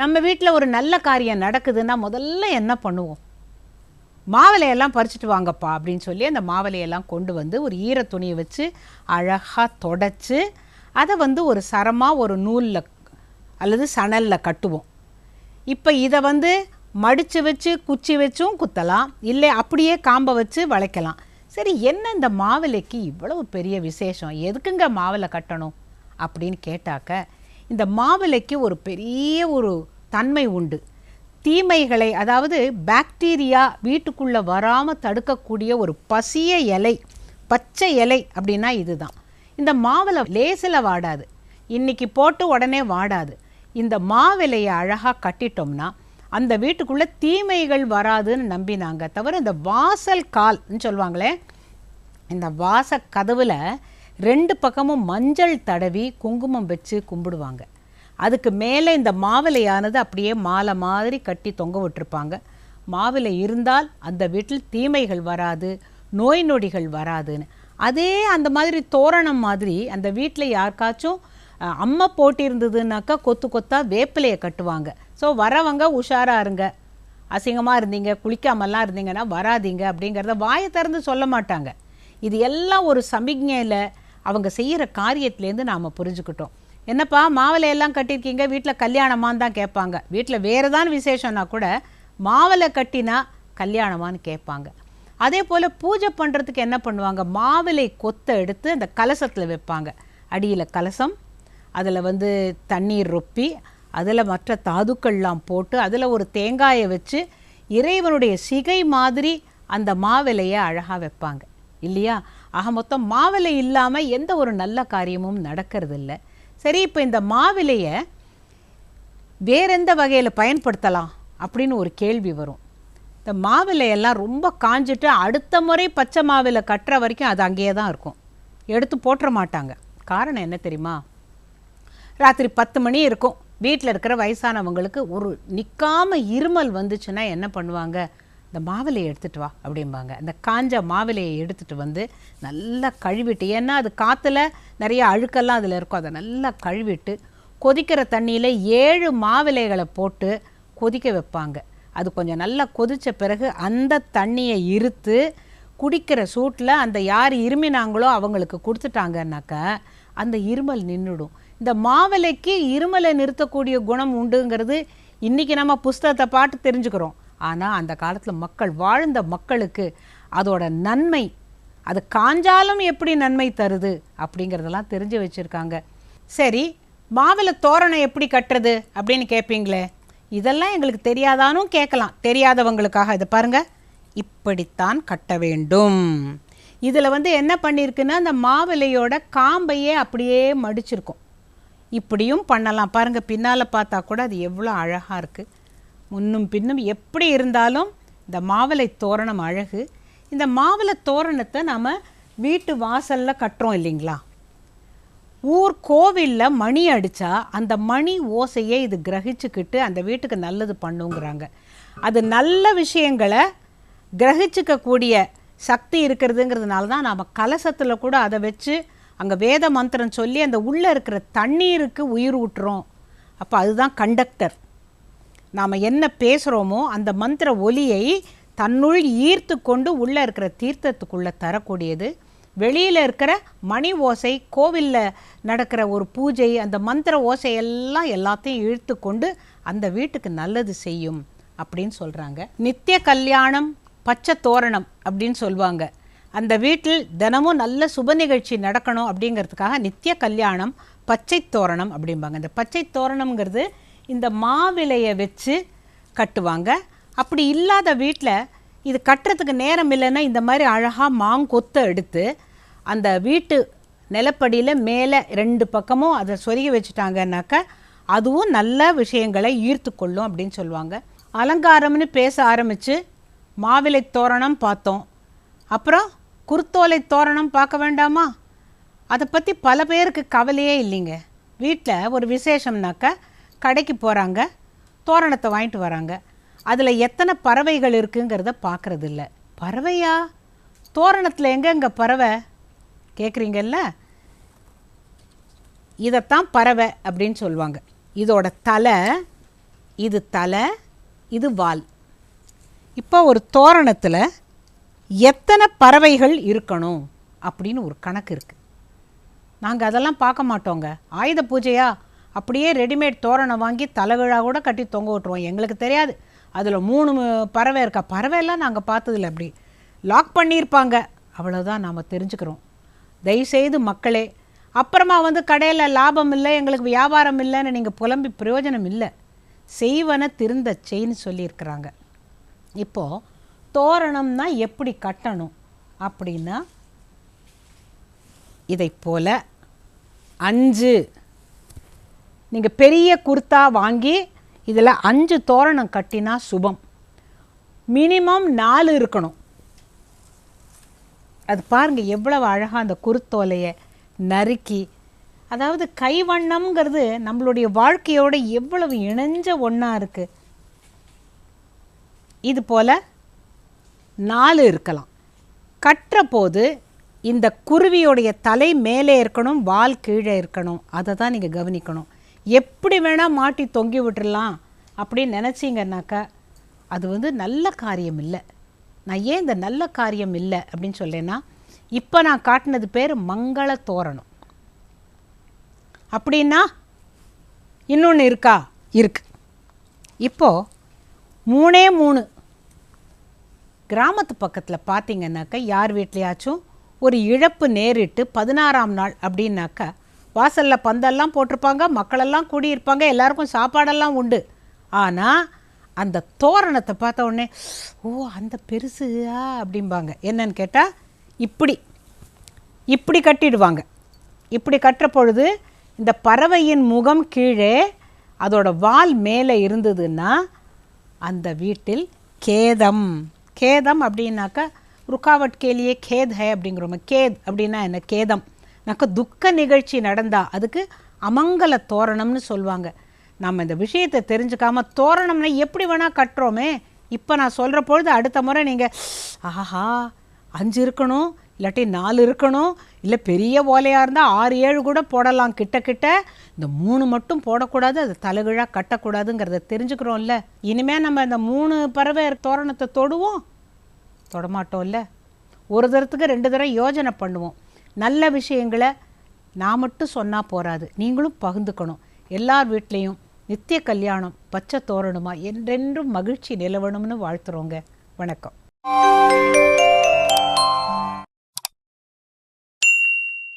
நம்ம வீட்டில் ஒரு நல்ல காரியம் நடக்குதுன்னா முதல்ல என்ன பண்ணுவோம்? மாவிலையெல்லாம் பறிச்சுட்டு வாங்கப்பா அப்படின்னு சொல்லி அந்த மாவிலையெல்லாம் கொண்டு வந்து ஒரு ஈர துணியை வச்சு அழகாக தொடச்சி அதை வந்து ஒரு சரமாக ஒரு நூலில் அல்லது சணலில் கட்டுவோம். இப்போ இதை வந்து மடித்து வச்சு குச்சி வச்சும் குத்தலாம் இல்லை அப்படியே காம்பை வச்சு வளைக்கலாம். சரி என்ன இந்த மாவிலைக்கு இவ்வளவு பெரிய விசேஷம்? எதுக்குங்க மாவிலை கட்டணும்? அப்படின்னு கேட்டாக்க இந்த மாவிலைக்கு ஒரு பெரிய ஒரு தன்மை உண்டு. தீமைகளை அதாவது பாக்டீரியா வீட்டுக்குள்ளே வராமல் தடுக்கக்கூடிய ஒரு பசிய இலை பச்சை இலை அப்படின்னா இதுதான். இந்த மாவிலை லேசில் வாடாது. இன்னைக்கு போட்டு உடனே வாடாது. இந்த மாவிலையை அழகாக கட்டிட்டோம்னா அந்த வீட்டுக்குள்ளே தீமைகள் வராதுன்னு நம்பினாங்க. தவிர இந்த வாசல் கால்னு சொல்லுவாங்களே இந்த வாச கதவில் ரெண்டு பக்கமும் மஞ்சள் தடவி குங்குமம் வச்சு கும்பிடுவாங்க. அதுக்கு மேலே இந்த மாவிலையானது அப்படியே மாலை மாதிரி கட்டி தொங்க விட்டுருப்பாங்க. மாவிலை இருந்தால் அந்த வீட்டில் தீமைகள் வராது நோய் நொடிகள் வராதுன்னு. அதே அந்த மாதிரி தோரணம் மாதிரி அந்த வீட்டில் யாருக்காச்சும் அம்மை போட்டிருந்ததுன்னாக்கா கொத்து கொத்தாக வேப்பிலையை கட்டுவாங்க. ஸோ வரவங்க உஷாராக இருங்க. அசிங்கமாக இருந்தீங்க குளிக்காமலாம் இருந்தீங்கன்னா வராதீங்க அப்படிங்கிறத வாயை திறந்து சொல்ல மாட்டாங்க. இது எல்லாம் ஒரு சமிக்ஞையில் அவங்க செய்கிற காரியத்துலேருந்து நாம் புரிஞ்சுக்கிட்டோம். என்னப்பா மாவிலை எல்லாம் கட்டியிருக்கீங்க வீட்டில் கல்யாணமான்னு தான் கேட்பாங்க. வீட்டில் வேறு தான் விசேஷம்னா கூட மாவிலை கட்டினா கல்யாணமான்னு கேட்பாங்க. அதே போல் பூஜை பண்ணுறதுக்கு என்ன பண்ணுவாங்க? மாவிலை கொத்தை எடுத்து அந்த கலசத்தில் வைப்பாங்க. அடியில் கலசம் அதில் வந்து தண்ணீர் ரொப்பி அதில் மற்ற தாதுக்கள்லாம் போட்டு அதில் ஒரு தேங்காயை வச்சு இறைவனுடைய சிகை மாதிரி அந்த மாவிலையை அழகாக வைப்பாங்க. இல்லையா? ஆக மொத்தம் மாவிலை இல்லாமல் எந்த ஒரு நல்ல காரியமும் நடக்கிறது இல்லை சரி இப்போ இந்த மாவிலையை வேற எந்த வகையில் பயன்படுத்தலாம் அப்படின்னு ஒரு கேள்வி வரும். இந்த மாவிலையெல்லாம் ரொம்ப காஞ்சிட்டு அடுத்த முறை பச்சை மாவிலை கட்டுற வரைக்கும் அது அங்கேயே தான் இருக்கும். எடுத்து போட்டுற மாட்டாங்க. காரணம் என்ன தெரியுமா? ராத்திரி பத்து மணி இருக்கும். வீட்டில் இருக்கிற வயசானவங்களுக்கு ஒரு நிற்காமல் இருமல் வந்துச்சுன்னா என்ன பண்ணுவாங்க? இந்த மாவிலையை எடுத்துகிட்டு வா அப்படிம்பாங்க. அந்த காஞ்ச மாவிலையை எடுத்துகிட்டு வந்து நல்லா கழுவிட்டு ஏன்னா அது காற்றுல நிறைய அழுக்கெல்லாம் அதில் இருக்கும். அதை நல்லா கழுவிட்டு கொதிக்கிற தண்ணியில் ஏழு மாவிலைகளை போட்டு கொதிக்க வைப்பாங்க. அது கொஞ்சம் நல்லா கொதித்த பிறகு அந்த தண்ணியை இருத்து குடிக்கிற சூட்டில் அந்த யார் இருமினாங்களோ அவங்களுக்கு கொடுத்துட்டாங்கன்னாக்கா அந்த இருமல் நின்றுடும். இந்த மாவிலைக்கு இருமலை நிறுத்தக்கூடிய குணம் உண்டுங்கிறது இன்றைக்கி நம்ம புஸ்தகத்தை பாட்டு தெரிஞ்சுக்கிறோம். ஆனால் அந்த காலத்தில் மக்கள் வாழ்ந்த மக்களுக்கு அதோட நன்மை அது காஞ்சாலும் எப்படி நன்மை தருது அப்படிங்கிறதெல்லாம் தெரிஞ்சு வச்சுருக்காங்க. சரி மாவில தோரணம் எப்படி கட்டுறது அப்படின்னு கேட்பீங்களே இதெல்லாம் எங்களுக்கு தெரியாதானும் கேட்கலாம் தெரியாதவங்களுக்காக இதை பாருங்கள் இப்படித்தான் கட்ட வேண்டும். இதில் வந்து என்ன பண்ணியிருக்குன்னா அந்த மாவிலையோட காம்பையே அப்படியே மடிச்சிருக்கும். இப்படியும் பண்ணலாம். பாருங்கள் பின்னால் பார்த்தா கூட அது எவ்வளோ அழகாக இருக்குது முன்னும் பின்னும் எப்படி இருந்தாலும் இந்த மாவிலை தோரணம் அழகு. இந்த மாவிலை தோரணத்தை நாம் வீட்டு வாசலில் கட்டுறோம் இல்லைங்களா? ஊர் கோவிலில் மணி அடித்தா அந்த மணி ஓசையை இது கிரகிச்சுக்கிட்டு அந்த வீட்டுக்கு நல்லது பண்ணுங்கிறாங்க. அது நல்ல விஷயங்களை கிரகிச்சிக்கக்கூடிய சக்தி இருக்கிறதுங்கிறதுனால தான் நாம் கலசத்தில் கூட அதை வச்சு அங்கே வேத மந்திரம் சொல்லி அந்த உள்ளே இருக்கிற தண்ணீருக்கு உயிர் ஊட்டுறோம். அப்போ அதுதான் கண்டக்டர். நாம் என்ன பேசுகிறோமோ அந்த மந்திர ஒலியை தன்னுள் ஈர்த்து கொண்டு உள்ளே இருக்கிற தீர்த்தத்துக்குள்ளே தரக்கூடியது. வெளியில் இருக்கிற மணி ஓசை கோவிலில் நடக்கிற ஒரு பூஜை அந்த மந்திர ஓசை எல்லாம் எல்லாத்தையும் இழுத்து கொண்டு அந்த வீட்டுக்கு நல்லது செய்யும் அப்படின்னு சொல்கிறாங்க நித்திய கல்யாணம் பச்சை தோரணம் அப்படின்னு சொல்லுவாங்க அந்த வீட்டில் தினமும் நல்ல சுப நிகழ்ச்சி நடக்கணும் அப்படிங்கிறதுக்காக நித்திய கல்யாணம் பச்சை தோரணம் அப்படிம்பாங்க. இந்த பச்சை தோரணம்ங்கிறது இந்த மாவிலையை வச்சு கட்டுவாங்க. அப்படி இல்லாத வீட்டில் இது கட்டுறதுக்கு நேரம் இல்லைன்னா இந்த மாதிரி அழகாக மாங்கொத்தை எடுத்து அந்த வீட்டு நிலப்படியில் மேலே ரெண்டு பக்கமும் அதை சொருகி வச்சுட்டாங்கன்னாக்கா அதுவும் நல்ல விஷயங்களை ஈர்த்து கொள்ளும் அப்படின்னு சொல்லுவாங்க. அலங்காரம்னு பேச ஆரம்பித்து மாவிலை தோரணம் பார்த்தோம். அப்புறம் குருத்தோலை தோரணம் பார்க்க வேண்டாமா? அதை பற்றி பல பேருக்கு கவலையே இல்லைங்க. வீட்டில் ஒரு விசேஷம்னாக்கா கடைக்கு போகிறாங்க தோரணத்தை வாங்கிட்டு வராங்க. அதில் எத்தனை பறவைகள் இருக்குங்கிறத பார்க்குறது இல்லை பறவையா? தோரணத்தில் எங்கெங்கே பறவை? கேட்குறீங்கல்ல இதைத்தான் பறவை அப்படின்னு சொல்லுவாங்க. இதோட தலை இது தலை இது வால். இப்போ ஒரு தோரணத்தில் எத்தனை பறவைகள் இருக்கணும் அப்படின்னு ஒரு கணக்கு இருக்குது நாங்கள் அதெல்லாம் பார்க்க மாட்டோங்க. ஆயுத பூஜையா? அப்படியே ரெடிமேட் தோரணம் வாங்கி தலைவிழா கூட கட்டி தொங்க விட்டுருவோம். எங்களுக்கு தெரியாது. அதில் மூணு பறவை இருக்கா? பறவையெல்லாம் நாங்கள் பார்த்ததில்ல அப்படி. லாக் பண்ணியிருப்பாங்க. அவ்வளோதான் நாம் தெரிஞ்சுக்கிறோம். தயவுசெய்து மக்களே அப்புறமா வந்து கடையில் லாபம் இல்லை எங்களுக்கு வியாபாரம் இல்லைன்னு நீங்கள் புலம்பி பிரயோஜனம் இல்லை. செய்வன திருந்த செய்ன்னு சொல்லியிருக்கிறாங்க. இப்போது தோரணம்னா எப்படி கட்டணும் அப்படின்னா இதைப் போல் அஞ்சு நீங்கள் பெரிய குர்த்தா வாங்கி இதில் அஞ்சு தோரணம் கட்டினா சுபம். மினிமம் நாலு இருக்கணும். அது பாருங்க எவ்வளவு அழகாக அந்த குருத்தோலையை நறுக்கி. அதாவது கைவண்ணம்ங்கிறது நம்மளுடைய வாழ்க்கையோட எவ்வளவு இணைஞ்ச ஒன்றா இருக்குது இது போல் நாலு இருக்கலாம். கட்டுற போது இந்த குருவியோடைய தலை மேலே இருக்கணும் வால் கீழே இருக்கணும். அதை தான் நீங்கள் கவனிக்கணும். எப்படி வேணால் மாட்டி தொங்கி விட்டுறலாம் அப்படின்னு நினச்சிங்கன்னாக்கா அது வந்து நல்ல காரியம் இல்லை. நான் ஏன் இந்த நல்ல காரியம் இல்லை அப்படின்னு சொல்லேன்னா இப்போ நான் காட்டினது பேர் மங்கள தோரணம். அப்படின்னா இன்னொன்று இருக்கா? இருக்கு. இப்போது மூணே மூணு. கிராமத்து பக்கத்தில் பார்த்தீங்கன்னாக்கா யார் வீட்லையாச்சும் ஒரு இழப்பு நேரிட்டு பதினாறாம் நாள் அப்படின்னாக்கா வாசலில் பந்தெல்லாம் போட்டிருப்பாங்க மக்களெல்லாம் கூடியிருப்பாங்க எல்லாருக்கும் சாப்பாடெல்லாம் உண்டு. ஆனால் அந்த தோரணத்தை பார்த்த உடனே ஓ அந்த பெருசுயா அப்படிம்பாங்க. என்னன்னு கேட்டால் இப்படி இப்படி கட்டிடுவாங்க. இப்படி கட்டுற பொழுது இந்த பறவையின் முகம் கீழே அதோட வால் மேலே இருந்ததுன்னா அந்த வீட்டில் கேதம். கேதம் அப்படின்னாக்கா ருக்காவட் கேலியே கேத் ஹே அப்படிங்கிறோம். கேத் அப்படின்னா என்ன? கேதம். நாக்க துக்க நிகழ்ச்சி நடந்தா அதுக்கு அமங்கல தோரணம்னு சொல்லுவாங்க நம்ம இந்த விஷயத்தை தெரிஞ்சுக்காம தோரணம்னா எப்படி வேணால் கட்டுறோமே. இப்போ நான் சொல்கிற பொழுது அடுத்த முறை நீங்கள் ஆஹா அஞ்சு இருக்கணும் இல்லாட்டி நாலு இருக்கணும் இல்லை பெரிய ஓலையாக இருந்தால் ஆறு ஏழு கூட போடலாம் கிட்ட கிட்ட. இந்த மூணு மட்டும் போடக்கூடாது அது தலைகீழாக கட்டக்கூடாதுங்கிறத தெரிஞ்சுக்கிறோம்ல. இனிமேல் நம்ம இந்த மூணு பறவை தோரணத்தை தொடுவோம். தொடமாட்டோம்ல. ஒரு தரத்துக்கு ரெண்டு தடவை யோஜனை பண்ணுவோம். நல்ல விஷயங்களை நான் மட்டும் சொன்னால் போராது நீங்களும் பகிர்ந்துக்கணும். எல்லார் வீட்லேயும் நித்திய கல்யாணம் பச்சை தோரணுமா என்றென்றும் மகிழ்ச்சி நிலவணும்னு வாழ்த்துறோங்க. வணக்கம்.